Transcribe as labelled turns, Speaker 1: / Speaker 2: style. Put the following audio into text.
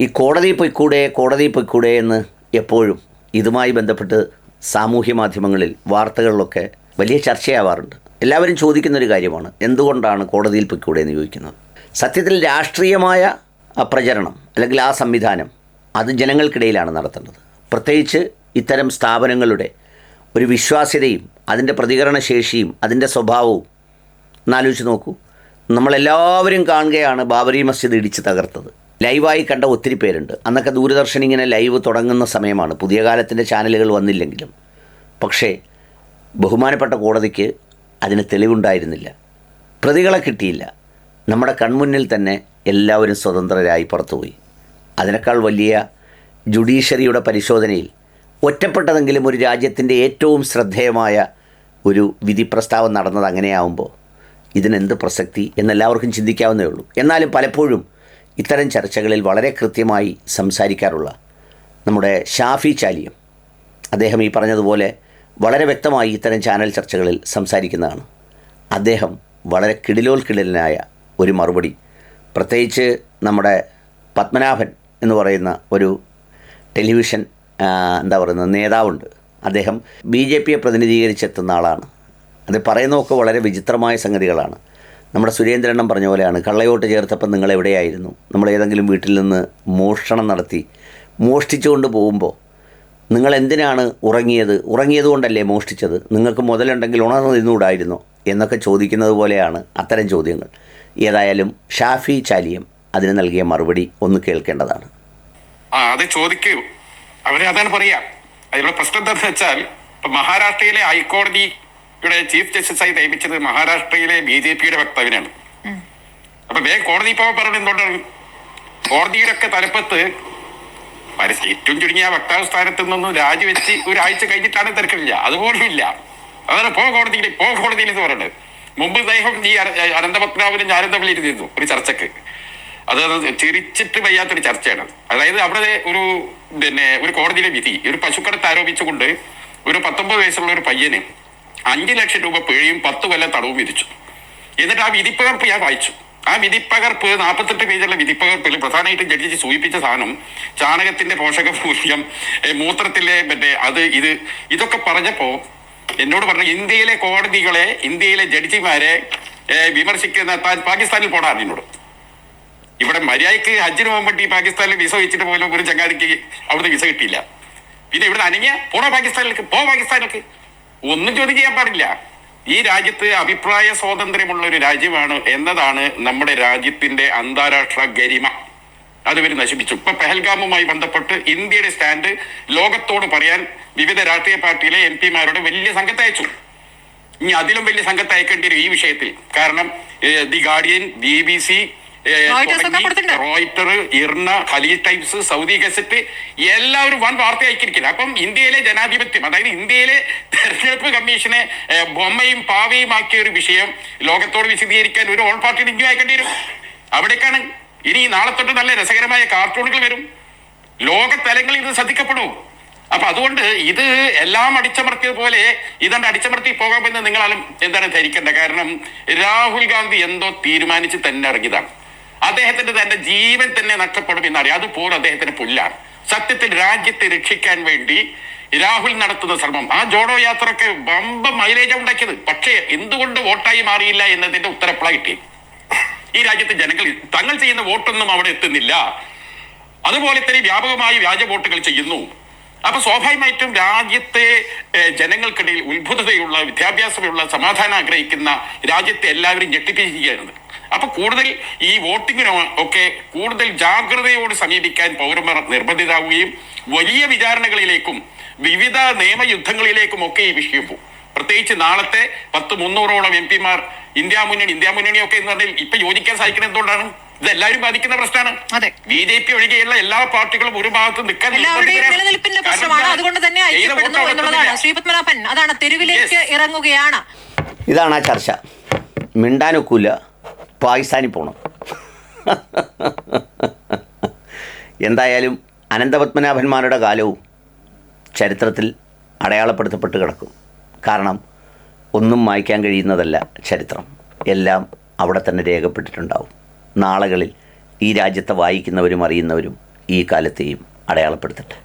Speaker 1: ഈ കോടതിയിൽ പൊയ്ക്കൂടെ കോടതിയിൽ പൊയ്ക്കൂടെ എന്ന് എപ്പോഴും ഇതുമായി ബന്ധപ്പെട്ട് സാമൂഹ്യ മാധ്യമങ്ങളിൽ വാർത്തകളിലൊക്കെ വലിയ ചർച്ചയാവാറുണ്ട്. എല്ലാവരും ചോദിക്കുന്നൊരു കാര്യമാണ് എന്തുകൊണ്ടാണ് കോടതിയിൽ പൊയ്ക്കൂടെ എന്ന് ചോദിക്കുന്നത്? സത്യത്തിൽ രാഷ്ട്രീയമായ പ്രചരണം അല്ലെങ്കിൽ ആ സംവിധാനം അത് ജനങ്ങൾക്കിടയിലാണ് നടത്തേണ്ടത്. പ്രത്യേകിച്ച് ഇത്തരം സ്ഥാപനങ്ങളുടെ ഒരു വിശ്വാസ്യതയും അതിന്റെ പ്രതികരണശേഷിയും അതിന്റെ സ്വഭാവവും എന്നാലോചിച്ച് നോക്കൂ. നമ്മളെല്ലാവരും കാണുകയാണ് ബാബരി മസ്ജിദ് ഇടിച്ച് തകർത്തത്. ലൈവായി കണ്ട ഒത്തിരി പേരുണ്ട്. അന്നൊക്കെ ദൂരദർശൻ ഇങ്ങനെ ലൈവ് തുടങ്ങുന്ന സമയമാണ്. പുതിയ കാലത്തിന്റെ ചാനലുകൾ വന്നില്ലെങ്കിലും. പക്ഷേ ബഹുമാനപ്പെട്ട കോടതിക്ക് അതിന് തെളിവുണ്ടായിരുന്നില്ല. പ്രതികളെ കിട്ടിയില്ല. നമ്മുടെ കൺമുന്നിൽ തന്നെ എല്ലാവരും സ്വതന്ത്രരായി പുറത്തുപോയി. അതിനേക്കാൾ വലിയ ജുഡീഷ്യറിയുടെ പരിശോധനയിൽ ഒറ്റപ്പെട്ടതെങ്കിലും ഒരു രാജ്യത്തിന്റെ ഏറ്റവും ശ്രദ്ധേയമായ ഒരു വിധി നടന്നത് അങ്ങനെയാവുമ്പോൾ ഇതിനെന്ത് പ്രസക്തി എന്നെല്ലാവർക്കും ചിന്തിക്കാവുന്നേ ഉള്ളൂ. എന്നാലും പലപ്പോഴും ഇത്തരം ചർച്ചകളിൽ വളരെ കൃത്യമായി സംസാരിക്കാറുള്ള നമ്മുടെ ഷാഫി ചാലിയം അദ്ദേഹം ഈ പറഞ്ഞതുപോലെ വളരെ വ്യക്തമായി ഇത്തരം ചാനൽ ചർച്ചകളിൽ സംസാരിക്കുന്നതാണ്. അദ്ദേഹം വളരെ കിടിലോൽക്കിടലിനായ ഒരു മറുപടി പ്രത്യേകിച്ച് നമ്മുടെ പത്മനാഭൻ എന്ന് പറയുന്ന ഒരു ടെലിവിഷൻ എന്താ പറയുന്നത് നേതാവുണ്ട്. അദ്ദേഹം ബി ജെ പിയെ പ്രതിനിധീകരിച്ചെത്തുന്ന ആളാണ്. അത് പറയുന്നതൊക്കെ വളരെ വിചിത്രമായ സംഗതികളാണ്. നമ്മുടെ സുരേന്ദ്രണ്ണം പറഞ്ഞ പോലെയാണ് കള്ളയോട്ട് ചേർത്തപ്പം നിങ്ങൾ എവിടെയായിരുന്നു? നമ്മൾ ഏതെങ്കിലും വീട്ടിൽ നിന്ന് മോഷണം നടത്തി മോഷ്ടിച്ചുകൊണ്ട് പോകുമ്പോൾ നിങ്ങൾ എന്തിനാണ് ഉറങ്ങിയത്? ഉറങ്ങിയത് കൊണ്ടല്ലേ മോഷ്ടിച്ചത്? നിങ്ങൾക്ക് മുതലുണ്ടെങ്കിൽ ഉണർന്നു നിന്നുകൂടായിരുന്നോ? എന്നൊക്കെ ചോദിക്കുന്നത് പോലെയാണ് അത്തരം ചോദ്യങ്ങൾ. ഏതായാലും ഷാഫി ചാലിയം അതിന് നൽകിയ മറുപടി ഒന്ന് കേൾക്കേണ്ടതാണ്.
Speaker 2: ആ അത് ചോദിക്കൂ. അവരെ അതാണ് പറയാ. അതിലുള്ള പ്രശ്നം എന്താണെന്ന് വെച്ചാൽ മഹാരാഷ്ട്രയിലെ ഹൈക്കോടതിയുടെ ചീഫ് ജസ്റ്റിസായി നിയമിച്ചത് മഹാരാഷ്ട്രയിലെ ബി ജെ പിയുടെ വക്താവിനാണ്. അപ്പൊ വേഗം കോടതി പോകാൻ പറഞ്ഞത് എന്തുകൊണ്ടാണ്? കോടതിയുടെ ഒക്കെ തലപ്പത്ത് ഏറ്റവും ചുരുങ്ങിയ വക്താവ് സ്ഥാനത്ത് നിന്നും രാജിവെച്ച് ഒരാഴ്ച കഴിഞ്ഞിട്ടാണ് തിരക്കില്ല അതുപോലും ഇല്ല. അതാണ് പോ കോടതിയിൽ പോ കോടതിയിൽ എന്ന് പറയുന്നത് മുമ്പ് അദ്ദേഹം ഈ അന- അനന്തപത്മനാഭനും ഞാനും തമ്മിൽ ഇരുന്നിരുന്നു ഒരു ചർച്ചക്ക്. അത് ചിരിച്ചിട്ട് വയ്യാത്തൊരു ചർച്ചയാണ്. അതായത് അവിടെ ഒരു പിന്നെ ഒരു കോടതിയിലെ വിധി ഒരു പശുക്കടത്ത് ആരോപിച്ചുകൊണ്ട് ഒരു പത്തൊമ്പത് വയസ്സുള്ള ഒരു പയ്യന് അഞ്ചു ലക്ഷം രൂപ പിഴയും പത്ത് കൊല്ലം തടവും വിധിച്ചു. എന്നിട്ട് ആ വിധിപ്പകർപ്പ് ഞാൻ വായിച്ചു. ആ വിധിപ്പകർപ്പ് നാൽപ്പത്തെട്ട് പേജുള്ള വിധിപ്പകർപ്പിൽ പ്രധാനമായിട്ടും ജഡ്ജി സൂചിപ്പിച്ച സാധനം ചാണകത്തിന്റെ പോഷക മൂല്യം മൂത്രത്തിലെ മറ്റേ അത് ഇത് ഇതൊക്കെ പറഞ്ഞപ്പോ എന്നോട് പറഞ്ഞു ഇന്ത്യയിലെ കോടതികളെ ഇന്ത്യയിലെ ജഡ്ജിമാരെ വിമർശിക്കുന്ന താൻ പാകിസ്ഥാനിൽ പോടാ എന്നോട്. ഇവിടെ മര്യാദയ്ക്ക് ഹജ്ജിന് പോകാൻ വേണ്ടി പാകിസ്ഥാനിൽ വിസ വെച്ചിട്ട് പോലും ഒരു ചങ്ങാതിക്ക് അവിടുന്ന് വിസ കിട്ടിയില്ല. പിന്നെ ഇവിടെ അനങ്ങിയ പോണോ പാകിസ്ഥാനിലേക്ക് പോ പാകിസ്ഥാനിലേക്ക്. ഒന്നും ചോദ്യം ചെയ്യാൻ പാടില്ല. ഈ രാജ്യത്ത് അഭിപ്രായ സ്വാതന്ത്ര്യമുള്ള ഒരു രാജ്യമാണ് എന്നതാണ് നമ്മുടെ രാജ്യത്തിന്റെ അന്താരാഷ്ട്ര ഗരിമ. അത് ഇവർ നശിപ്പിച്ചു. ഇപ്പൊ പെഹൽഗാമുമായി ബന്ധപ്പെട്ട് ഇന്ത്യയുടെ സ്റ്റാൻഡ് ലോകത്തോട് പറയാൻ വിവിധ രാഷ്ട്രീയ പാർട്ടിയിലെ എം പിമാരോട് വലിയ സംഘത്തെ അയച്ചു. ഇനി അതിലും വലിയ സംഘത്തെ അയക്കേണ്ടി വരും ഈ വിഷയത്തിൽ. കാരണം the Guardian B B C. Reuters IRNA Khaleej Times Saudi Gazette എല്ലാവരും വൻ വാർത്ത അയക്കിരിക്കില്ല അപ്പം ഇന്ത്യയിലെ ജനാധിപത്യം അതായത് ഇന്ത്യയിലെ തെരഞ്ഞെടുപ്പ് കമ്മീഷനെ ബൊമ്മയും പാവയും ആക്കിയ ഒരു വിഷയം ലോകത്തോട് വിശദീകരിക്കാൻ ഒരു ഓൾ പാർട്ടി ഇന്ത്യ അയക്കേണ്ടി വരും. അവിടേക്കാണ്. ഇനി നാളെ തൊട്ട് നല്ല രസകരമായ കാർട്ടൂണുകൾ വരും. ലോകതലങ്ങളിൽ ഇത് ശ്രദ്ധിക്കപ്പെടും. അപ്പൊ അതുകൊണ്ട് ഇത് എല്ലാം അടിച്ചമർത്തിയത് പോലെ ഇതാണ്ട് അടിച്ചമർത്തി പോകാമെന്ന് നിങ്ങളാലും എന്താണ് ധരിക്കേണ്ട? കാരണം രാഹുൽ ഗാന്ധി എന്തോ തീരുമാനിച്ച് തന്നെ ഇറങ്ങിയതാണ്. അദ്ദേഹത്തിന്റെ തന്റെ ജീവൻ തന്നെ നഷ്ടപ്പെടും എന്നറിയാം അതുപോലും അദ്ദേഹത്തിന് പുല്ലാണ്. സത്യത്തിൽ രാജ്യത്തെ രക്ഷിക്കാൻ വേണ്ടി രാഹുൽ നടത്തുന്ന ശ്രമം. ആ ജോഡോ യാത്രയ്ക്ക് വമ്പ മൈലേജ് ഉണ്ടാക്കിയത്. പക്ഷേ എന്തുകൊണ്ട് വോട്ടായി മാറിയില്ല എന്നതിന്റെ ഉത്തരപ്പള കിട്ടി. ഈ രാജ്യത്തെ ജനങ്ങൾ തങ്ങൾ ചെയ്യുന്ന വോട്ടൊന്നും അവിടെ എത്തുന്നില്ല. അതുപോലെ തന്നെ വ്യാപകമായി വ്യാജ വോട്ടുകൾ ചെയ്യുന്നു. അപ്പൊ സ്വാഭാവികമായിട്ടും രാജ്യത്തെ ജനങ്ങൾക്കിടയിൽ ഉത്ഭുതതയുള്ള വിദ്യാഭ്യാസമുള്ള സമാധാനം ആഗ്രഹിക്കുന്ന രാജ്യത്തെ എല്ലാവരും ഞെട്ടിപ്പിക്കുകയാണ്. അപ്പൊ കൂടുതൽ ഈ വോട്ടിങ്ങിനോ ഒക്കെ കൂടുതൽ ജാഗ്രതയോട് സമീപിക്കാൻ പൗരന്മാർ നിർബന്ധിതാവുകയും വലിയ വിചാരണകളിലേക്കും വിവിധ നിയമയുദ്ധങ്ങളിലേക്കും ഒക്കെ ഈ വിഷയം പോകും. പ്രത്യേകിച്ച് നാളത്തെ പത്ത് മുന്നൂറോളം എം പിമാർ ഇന്ത്യ മുന്നണി ഇന്ത്യ മുന്നണി ഒക്കെ എന്ന് പറഞ്ഞാൽ ഇപ്പൊ യോജിക്കാൻ സാധിക്കുന്നത് എന്തുകൊണ്ടാണ്? ഇത് എല്ലാവരും ബാധിക്കുന്ന പ്രശ്നമാണ്.
Speaker 3: അതെ.
Speaker 2: ബി ജെ പി ഒഴികെയുള്ള എല്ലാ പാർട്ടികളും ഒരു ഭാഗത്ത് നിൽക്കാൻ.
Speaker 3: നിലനിൽപ്പിന്റെ പ്രശ്നമാണ്. അതുകൊണ്ട് തന്നെ ഐക്യപ്പെടുന്നു എന്നുള്ളതാണ്. ശ്രീപത്മനാഭൻ അതാണ് തെരുവിലേക്ക് ഇറങ്ങുകയാണ്.
Speaker 1: ഇതാണ് ആ ചർച്ച. മിണ്ടാനൊക്കില്ല പാകിസ്ഥാനിൽ പോകണം എന്തായാലും അനന്തപത്മനാഭന്മാരുടെ കാലവും ചരിത്രത്തിൽ അടയാളപ്പെടുത്തപ്പെട്ട് കിടക്കും. കാരണം ഒന്നും മായ്ക്കാൻ കഴിയുന്നതല്ല ചരിത്രം. എല്ലാം അവിടെ തന്നെ രേഖപ്പെട്ടിട്ടുണ്ടാവും. നാളുകളിൽ ഈ രാജ്യത്തെ വായിക്കുന്നവരും അറിയുന്നവരും ഈ കാലത്തെയും അടയാളപ്പെടുത്തട്ടെ.